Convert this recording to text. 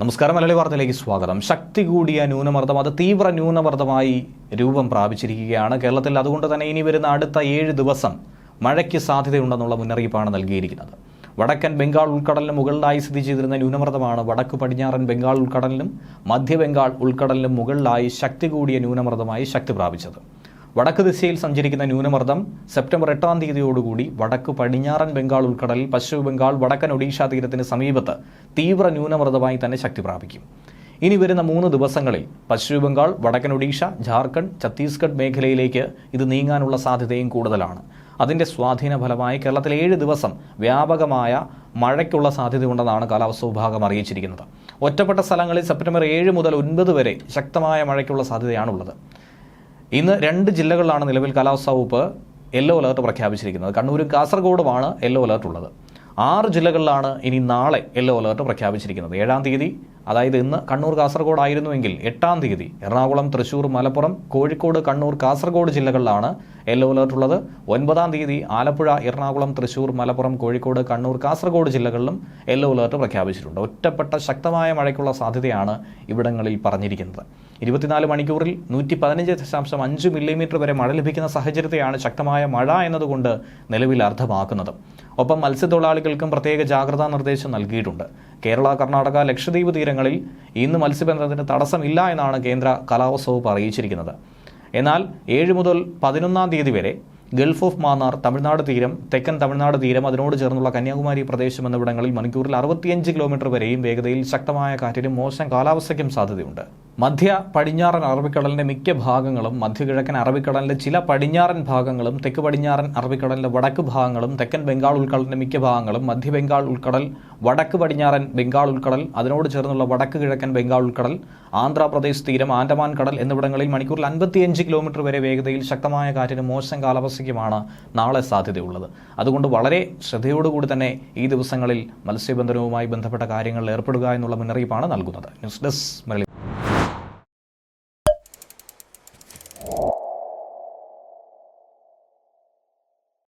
നമസ്കാരം മലയാളി വാർത്തയിലേക്ക് സ്വാഗതം. ശക്തി കൂടിയ ന്യൂനമർദ്ദം അത് തീവ്ര ന്യൂനമർദ്ദമായി രൂപം പ്രാപിച്ചിരിക്കുകയാണ് കേരളത്തിൽ. അതുകൊണ്ട് തന്നെ ഇനി വരുന്ന അടുത്ത ഏഴ് ദിവസം മഴയ്ക്ക് സാധ്യതയുണ്ടെന്നുള്ള മുന്നറിയിപ്പാണ് നൽകിയിരിക്കുന്നത്. വടക്കൻ ബംഗാൾ ഉൾക്കടലിന് മുകളിലായി സ്ഥിതി ചെയ്തിരുന്ന ന്യൂനമർദ്ദമാണ് വടക്ക് പടിഞ്ഞാറൻ ബംഗാൾ ഉൾക്കടലിനും മധ്യ ബംഗാൾ ഉൾക്കടലിനും മുകളിലായി ശക്തി കൂടിയ ന്യൂനമർദ്ദമായി ശക്തി പ്രാപിച്ചത്. വടക്ക് ദിശയിൽ സഞ്ചരിക്കുന്ന ന്യൂനമർദ്ദം സെപ്റ്റംബർ എട്ടാം തീയതിയോടുകൂടി വടക്ക് പടിഞ്ഞാറൻ ബംഗാൾ ഉൾക്കടലിൽ പശ്ചിമ ബംഗാൾ വടക്കൻ ഒഡീഷ തീരത്തിന് സമീപത്ത് തീവ്ര ന്യൂനമർദ്ദമായി തന്നെ ശക്തി പ്രാപിക്കും. ഇനി വരുന്ന മൂന്ന് ദിവസങ്ങളിൽ പശ്ചിമ ബംഗാൾ വടക്കൻ ഒഡീഷ ജാർഖണ്ഡ് ഛത്തീസ്ഗഡ് മേഖലയിലേക്ക് ഇത് നീങ്ങാനുള്ള സാധ്യതയും കൂടുതലാണ്. അതിന്റെ സ്വാധീന ഫലമായി കേരളത്തിൽ ഏഴ് ദിവസം വ്യാപകമായ മഴയ്ക്കുള്ള സാധ്യതയുണ്ടെന്നാണ് കാലാവസ്ഥാ വിഭാഗം അറിയിച്ചിരിക്കുന്നത്. ഒറ്റപ്പെട്ട സ്ഥലങ്ങളിൽ സെപ്റ്റംബർ ഏഴ് മുതൽ ഒൻപത് വരെ ശക്തമായ മഴയ്ക്കുള്ള സാധ്യതയാണുള്ളത്. ഇന്ന് രണ്ട് ജില്ലകളിലാണ് നിലവിൽ കാലാവസ്ഥാ വകുപ്പ് യെല്ലോ അലർട്ട് പ്രഖ്യാപിച്ചിരിക്കുന്നത്. കണ്ണൂരും കാസർഗോഡുമാണ് യെല്ലോ അലർട്ട് ഉള്ളത് ആറ് ജില്ലകളിലാണ് ഇനി നാളെ യെല്ലോ അലർട്ട് പ്രഖ്യാപിച്ചിരിക്കുന്നത്. ഏഴാം തീയതി അതായത് ഇന്ന് കണ്ണൂർ കാസർഗോഡ് ആയിരുന്നുവെങ്കിൽ എട്ടാം തീയതി. എറണാകുളം തൃശൂർ മലപ്പുറം കോഴിക്കോട് കണ്ണൂർ കാസർഗോഡ് ജില്ലകളിലാണ് യെല്ലോ അലർട്ട് ഉള്ളത്. ഒൻപതാം തീയതി ആലപ്പുഴ എറണാകുളം തൃശൂർ മലപ്പുറം കോഴിക്കോട് കണ്ണൂർ കാസർഗോഡ് ജില്ലകളിലും യെല്ലോ അലർട്ട് പ്രഖ്യാപിച്ചിട്ടുണ്ട്. ഒറ്റപ്പെട്ട ശക്തമായ മഴയ്ക്കുള്ള സാധ്യതയാണ് ഇവിടങ്ങളിൽ പറഞ്ഞിരിക്കുന്നത്. ഇരുപത്തിനാല് മണിക്കൂറിൽ നൂറ്റി പതിനഞ്ച് ദശാംശം അഞ്ച് മില്ലിമീറ്റർ വരെ മഴ ലഭിക്കുന്ന സാഹചര്യത്തെയാണ് ശക്തമായ മഴ എന്നതുകൊണ്ട് നിലവിൽ അർത്ഥമാക്കുന്നത് ഒപ്പം മത്സ്യത്തൊഴിലാളികൾക്കും പ്രത്യേക ജാഗ്രതാ നിർദ്ദേശം നൽകിയിട്ടുണ്ട്. കേരള കർണാടക ലക്ഷദ്വീപ് തീരങ്ങളിൽ ഇന്ന് മത്സ്യബന്ധനത്തിന് തടസ്സമില്ല എന്നാണ് കേന്ദ്ര കാലാവസ്ഥ വകുപ്പ് അറിയിച്ചിരിക്കുന്നത്. എന്നാൽ ഏഴ് മുതൽ പതിനൊന്നാം തീയതി വരെ ഗൾഫ് ഓഫ് മാന്നാർ തമിഴ്നാട് തീരം തെക്കൻ തമിഴ്നാട് തീരം അതിനോട് ചേർന്നുള്ള കന്യാകുമാരി പ്രദേശം എന്നിവിടങ്ങളിൽ മണിക്കൂറിൽ അറുപത്തിയഞ്ച് കിലോമീറ്റർ വരെയും വേഗതയിൽ ശക്തമായ കാറ്റിനും മോശം കാലാവസ്ഥയ്ക്കും സാധ്യതയുണ്ട്. മധ്യ പടിഞ്ഞാറൻ അറബിക്കടലിന്റെ മിക്ക ഭാഗങ്ങളും മധ്യകിഴക്കൻ അറബിക്കടലിന്റെ ചില പടിഞ്ഞാറൻ ഭാഗങ്ങളും തെക്ക് പടിഞ്ഞാറൻ അറബിക്കടലിന്റെ വടക്ക് ഭാഗങ്ങളും തെക്കൻ ബംഗാൾ ഉൾക്കടലിന്റെ മിക്ക ഭാഗങ്ങളും മധ്യ ബംഗാൾ ഉൾക്കടൽ വടക്ക് പടിഞ്ഞാറൻ ബംഗാൾ ഉൾക്കടൽ അതിനോട് ചേർന്നുള്ള വടക്ക് കിഴക്കൻ ബംഗാൾ ഉൾക്കടൽ ആന്ധ്രാപ്രദേശ് തീരം ആൻഡമാൻ കടൽ എന്നിവിടങ്ങളിൽ മണിക്കൂറിൽ അൻപത്തിയഞ്ച് കിലോമീറ്റർ വരെ വേഗതയിൽ ശക്തമായ കാറ്റിന് മോശം കാലാവസ്ഥയ്ക്കുമാണ് നാളെ സാധ്യതയുള്ളത്. അതുകൊണ്ട് വളരെ ശ്രദ്ധയോടുകൂടി തന്നെ ഈ ദിവസങ്ങളിൽ മത്സ്യബന്ധനവുമായി ബന്ധപ്പെട്ട കാര്യങ്ങളിൽ ഏർപ്പെടുക എന്നുള്ള മുന്നറിയിപ്പാണ് നൽകുന്നത്. News desk